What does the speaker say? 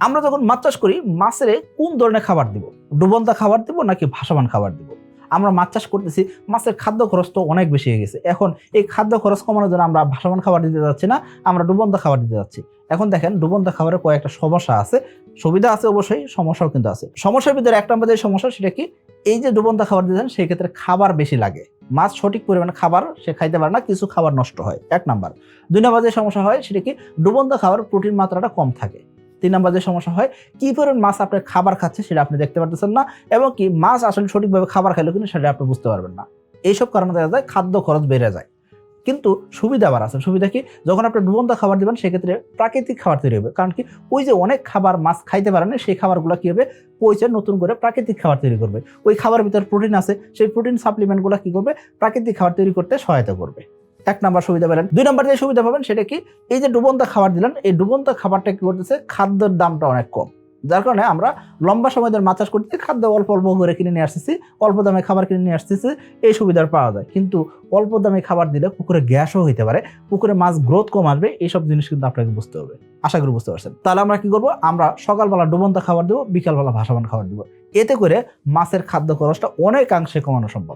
আমরা যখন মাছ চাষ করি, মাছের কোন ধরনের খাবার দিব? ডুবন্তা খাবার দিব নাকি ভাসমান খাবার দিব? আমরা মাছ চাষ করতেছি, মাছের খাদ্য খরচ তো অনেক বেশি হয়ে গেছে। এখন এই খাদ্য খরচ কমানোর জন্য আমরা ভাসমান খাবার দিতে যাচ্ছি না, আমরা ডুবন্তা খাবার দিতে যাচ্ছি। এখন দেখেন, ডুবন্তা খাবারের কয়েকটা সমস্যা আছে। সুবিধা আছে অবশ্যই, সমস্যাও কিন্তু আছে। সমস্যার ভিতরে এক নম্বর যে সমস্যা, সেটা কি? এই যে ডুবন্তা খাবার দিতেন সেই ক্ষেত্রে খাবার বেশি লাগে। মাছ সঠিক পরিমাণে খাবার সে খাইতে পারে না, কিছু খাবার নষ্ট হয়। এক নাম্বার। দুই নম্বর যে সমস্যা হয়, সেটা কি? ডুবন্তা খাবার প্রোটিন মাত্রাটা কম থাকে। তিন নম্বর যে সমস্যা হয়, কি পরিমাণ মাছ আপনার খাবার খাচ্ছে সেটা আপনি দেখতে পারতেছেন না এবং কি মাছ আসলে সঠিকভাবে খাবার খাইলো কিন্তু সেটা আপনি বুঝতে পারবেন না। এইসব কারণে দেখা যায় খাদ্য খরচ বেড়ে যায়। কিন্তু সুবিধা আবার আছে। সুবিধা কি? যখন আপনি ডুবন্ত খাবার দিবেন, সেক্ষেত্রে প্রাকৃতিক খাবার তৈরি হবে। কারণ কি? ওই যে অনেক খাবার মাছ খাইতে পারে না, সেই খাবারগুলো কি হবে? পচে নতুন করে প্রাকৃতিক খাবার তৈরি করবে। ওই খাবারের ভিতরে প্রোটিন আছে, সেই প্রোটিন সাপ্লিমেন্টগুলো কী করবে? প্রাকৃতিক খাবার তৈরি করতে সহায়তা করবে। এক নাম্বার সুবিধা পেলেন। দুই নাম্বার যে সুবিধা পাবেন সেটা কি? এই যে ডুবন্ত খাবার দিলেন, এই ডুবন্ত খাবারটা কি করতেছে? খাদ্যের দামটা অনেক কম। যার কারণে আমরা লম্বা সময় ধরে মাছ চাষ করতে খাদ্য অল্প অল্প করে কিনে নিয়ে আসতেছি, অল্প দামে খাবার কিনে নিয়ে আসতেছি, এই সুবিধার পাওয়া যায়। কিন্তু অল্প দামে খাবার দিলে পুকুরে গ্যাসও হইতে পারে, পুকুরে মাছ গ্রোথ কম আসবে, এইসব জিনিস কিন্তু আপনাকে বুঝতে হবে। আশা করি বুঝতে পারছেন। তাহলে আমরা কি করব? আমরা সকালবেলা ডুবন্ত খাবার দেবো, বিকালবেলা ভাসামান খাবার দেবো। এতে করে মাছের খাদ্য খরচটা অনেকাংশে কমানো সম্ভব।